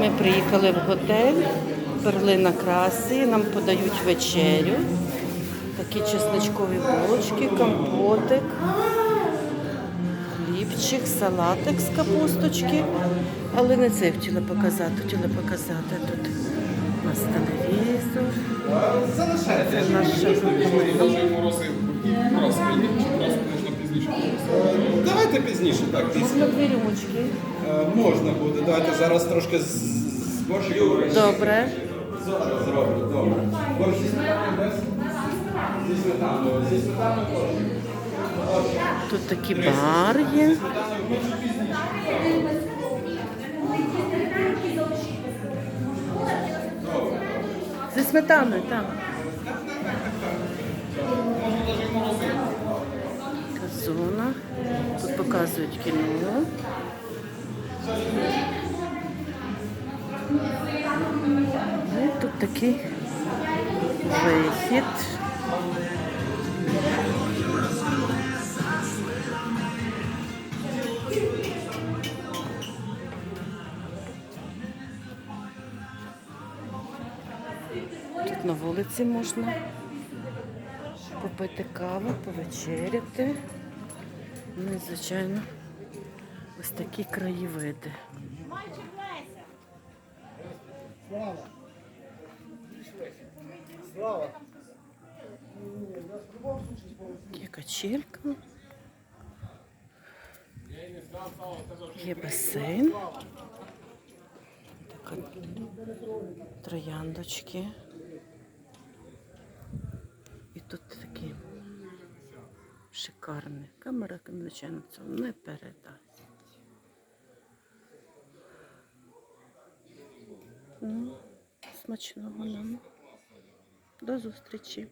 Ми приїхали в готель Перлина краси. Нам подають вечерю. Такі чесночкові булочки, компотик, хлібчик, салатик з капусточки. Але не це хотіла показати, хотіла показати тут у нас телевізор. Це наша Давайте пізніше, так, пізніше. Можна дві рюмочки. Е, Можна буде. Давайте зараз трошки з, з. Добре. Зараз зроблю, добре. Борщ зі сметаною без? Зі сметаною. Зі сметаною борщ. Тут такий бар є. Зі сметаною, так. Така зона. Тут показують кіно. І тут такий вихід. Тут на вулиці можна попити каву, повечеряти. Ну і, звичайно, ось такі краєвиди. Є качелька. Є басейн. Така трояндочки. І тут такі шикарні. Камера, звичайно, цього не передасть. Ну, смачного нам. До зустрічі.